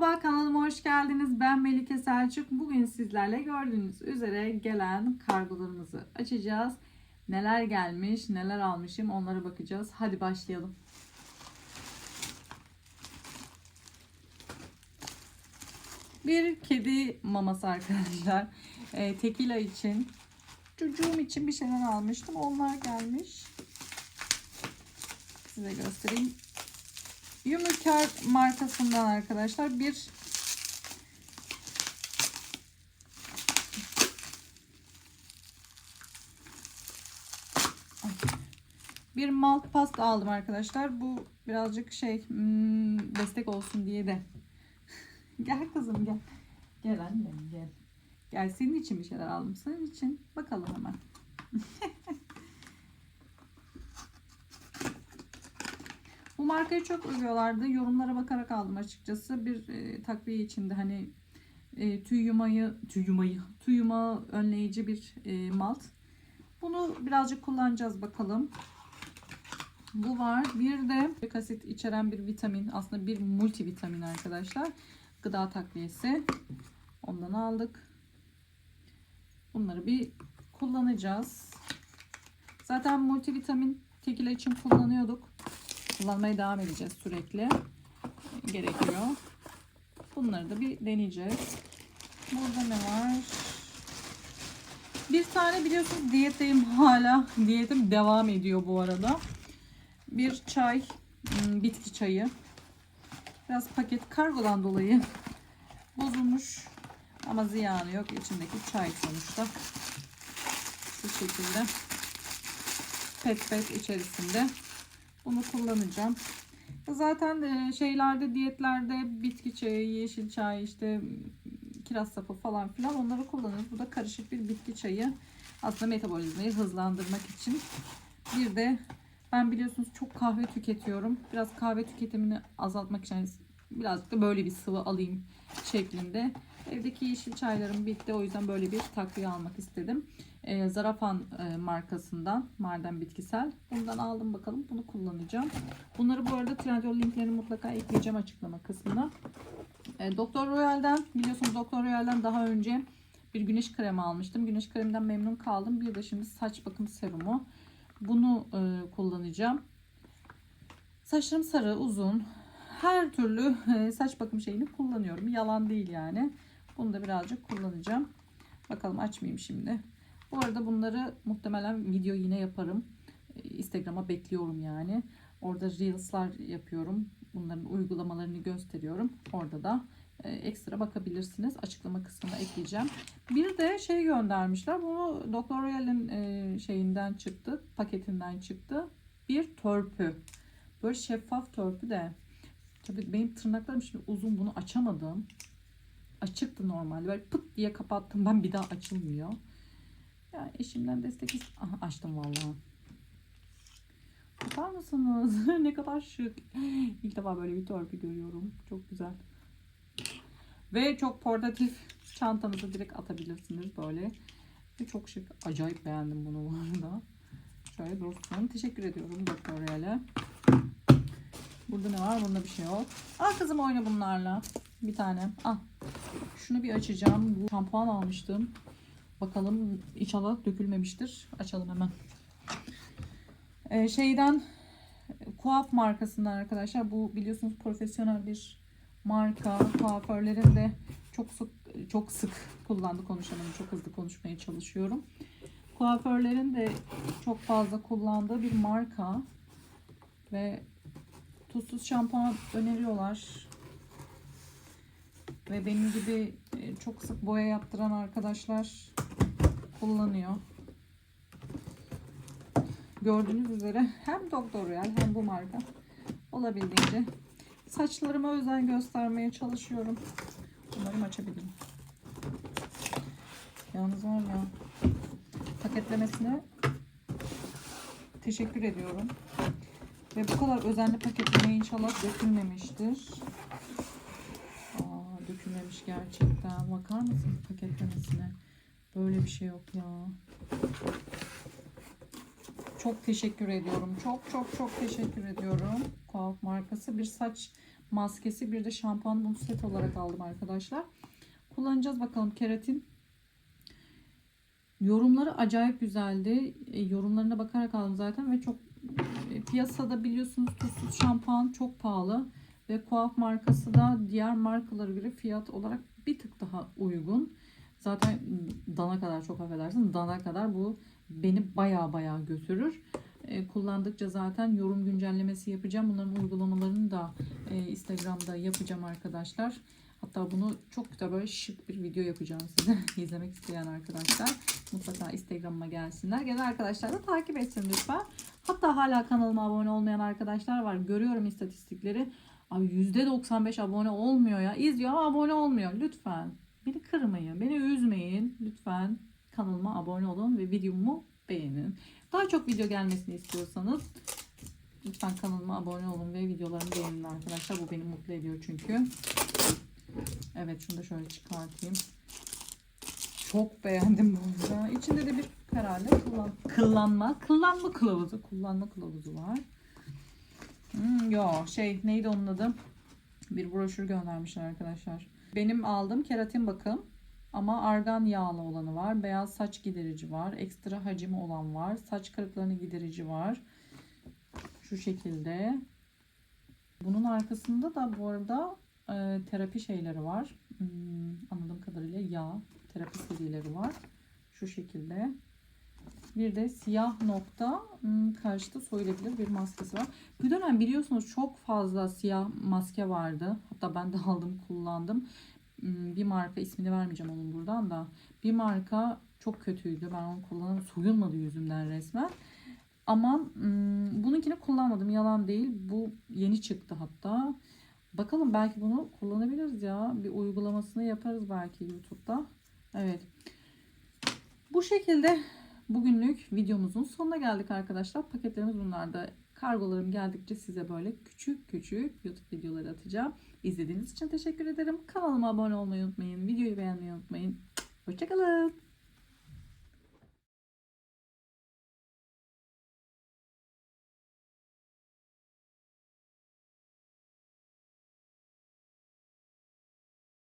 Merhaba kanalıma hoş geldiniz. Ben Melike Selçuk. Bugün sizlerle gördüğünüz üzere gelen kargolarımızı açacağız. Neler gelmiş, neler almışım onlara bakacağız. Hadi başlayalım. Bir kedi maması arkadaşlar. Ee, tekila için. Çocuğum için bir şeyler almıştım. Onlar gelmiş. Size göstereyim. Yumurkar markasından arkadaşlar bir bir malt pasta aldım arkadaşlar. Bu birazcık şey hmm, destek olsun diye de. gel kızım gel. Gel annem gel. Gel senin için bir şeyler aldım. Senin için. Bakalım hemen. Bu markayı çok övüyorlardı. Yorumlara bakarak aldım açıkçası. Bir e, takviye içinde hani e, tüy yumayı, tüy yumayı, tüy yumağı önleyici bir e, malt. Bunu birazcık kullanacağız bakalım. Bu var. Bir de asit içeren bir vitamin. Aslında bir multivitamin arkadaşlar. Gıda takviyesi. Ondan aldık. Bunları bir kullanacağız. Zaten multivitamin tekila için kullanıyorduk. Kullanmaya devam edeceğiz sürekli. Gerekiyor. Bunları da bir deneyeceğiz. Burada ne var? Bir tane biliyorsunuz diyetteyim hala. Diyetim devam ediyor bu arada. Bir çay, hmm, bitki çayı. Biraz paket kargodan dolayı bozulmuş. Ama ziyanı yok. İçindeki çay sonuçta. Şu şekilde. Pet pet içerisinde. Bunu kullanacağım. Zaten e, şeylerde diyetlerde bitki çayı, yeşil çay, işte kiraz sapı falan filan onları kullanıyoruz. Bu da karışık bir bitki çayı. Aslında metabolizmayı hızlandırmak için. Bir de ben biliyorsunuz çok kahve tüketiyorum. Biraz kahve tüketimini azaltmak için birazcık da böyle bir sıvı alayım şeklinde. Evdeki yeşil çaylarım bitti. O yüzden böyle bir takviye almak istedim. Ee, Zarafan e, markasından Marden Bitkisel. Bundan aldım bakalım. Bunu kullanacağım. Bunları bu arada Trendyol linklerini mutlaka ekleyeceğim açıklama kısmına. E, Doktor Royal'den biliyorsunuz Doktor Royal'den daha önce bir güneş kremi almıştım. Güneş kreminden memnun kaldım. Bir de şimdi saç bakım serumu. Bunu e, kullanacağım. Saçlarım sarı, uzun. Her türlü e, saç bakım şeyini kullanıyorum. Yalan değil yani. Bunu da birazcık kullanacağım. Bakalım açmayayım şimdi. Bu arada bunları muhtemelen video yine yaparım. Instagram'a bekliyorum yani. Orada Reels'lar yapıyorum. Bunların uygulamalarını gösteriyorum. Orada da ekstra bakabilirsiniz. Açıklama kısmına ekleyeceğim. Bir de şey göndermişler. Bu Doktor Royal'in şeyinden çıktı. Paketinden çıktı. Bir törpü. Böyle şeffaf törpü de. Tabii benim tırnaklarım şimdi uzun bunu açamadım. Açıktı normalde. Böyle pıt diye kapattım. Ben bir daha açılmıyor. Yani eşimden destek Aha, açtım vallahi. Bakar mısınız? ne kadar şık. İlk defa böyle bir törpü görüyorum. Çok güzel. Ve çok portatif. Çantanıza direkt atabilirsiniz böyle. Ve çok şık. Acayip beğendim bunu bu arada. Şöyle dursun. Teşekkür ediyorum Doktor Real'e. Burada ne var? Bunda bir şey yok. Al kızım oyna bunlarla. Bir tane. Al. Şunu bir açacağım. Bu şampuan almıştım. Bakalım inşallah dökülmemiştir. Açalım hemen. Ee, şeyden Kuaf markasından arkadaşlar. Bu biliyorsunuz profesyonel bir marka. Kuaförlerin de çok sık çok sık kullandı konuşamam. Çok hızlı konuşmaya çalışıyorum. Kuaförlerin de çok fazla kullandığı bir marka. Ve tuzsuz şampuan öneriyorlar. Ve benim gibi e, çok sık boya yaptıran arkadaşlar kullanıyor. Gördüğünüz üzere hem Doktor Real hem bu marka olabildiğince saçlarıma özen göstermeye çalışıyorum. Umarım açabilirim. Yalnız var ya paketlemesine teşekkür ediyorum. Ve bu kadar özenli paketlemeye inşallah dökülmemiştir. Aa, dökülmemiş gerçekten. Bakar mısınız paketlemesine? Böyle bir şey yok ya. Çok teşekkür ediyorum. Çok çok çok teşekkür ediyorum. Kuaf markası bir saç maskesi bir de şampuan bunu set olarak aldım arkadaşlar. Kullanacağız bakalım keratin. Yorumları acayip güzeldi. E, yorumlarına bakarak aldım zaten ve çok piyasada biliyorsunuz tuzsuz şampuan çok pahalı ve Coaf markası da diğer markalara göre fiyat olarak bir tık daha uygun. Zaten dana kadar çok affedersin dana kadar bu beni baya baya götürür. E, kullandıkça zaten yorum güncellemesi yapacağım. Bunların uygulamalarını da e, Instagram'da yapacağım arkadaşlar. Hatta bunu çok güzel böyle şık bir video yapacağım size. İzlemek isteyen arkadaşlar mutlaka Instagram'ıma gelsinler. Gelen arkadaşlar da takip etsin lütfen. Hatta hala kanalıma abone olmayan arkadaşlar var. Görüyorum istatistikleri. Abi %95 abone olmuyor ya. İzliyor ama abone olmuyor. Lütfen beni kırmayın. Beni üzmeyin. Lütfen kanalıma abone olun ve videomu beğenin. Daha çok video gelmesini istiyorsanız lütfen kanalıma abone olun ve videolarımı beğenin arkadaşlar. Bu beni mutlu ediyor çünkü. Evet şunu da şöyle çıkartayım. Çok beğendim bu arada. İçinde de bir herhalde kullan kullanma, kullanma kılavuzu, kullanma kılavuzu var. Hmm, yo şey neydi onun adı? Bir broşür göndermişler arkadaşlar. Benim aldığım keratin bakım ama argan yağlı olanı var. Beyaz saç giderici var. Ekstra hacimi olan var. Saç kırıklarını giderici var. Şu şekilde. Bunun arkasında da bu arada e, terapi şeyleri var. Hmm, anladığım kadarıyla yağ terapi serileri var. Şu şekilde. Bir de siyah nokta hmm, karşıda soyulabilir bir maskesi var. Bir dönem biliyorsunuz çok fazla siyah maske vardı. Hatta ben de aldım kullandım. Hmm, Bir marka ismini vermeyeceğim onun buradan da. Bir marka çok kötüydü. Ben onu kullanım soyulmadı yüzümden resmen. Ama hmm, bununkini kullanmadım. Yalan değil. Bu yeni çıktı hatta. Bakalım belki bunu kullanabiliriz ya. Bir uygulamasını yaparız belki YouTube'da. Evet. Bu şekilde bugünlük videomuzun sonuna geldik arkadaşlar. Paketlerimiz bunlarda. Kargolarım geldikçe size böyle küçük küçük YouTube videoları atacağım. İzlediğiniz için teşekkür ederim. Kanalıma abone olmayı unutmayın. Videoyu beğenmeyi unutmayın. Hoşçakalın.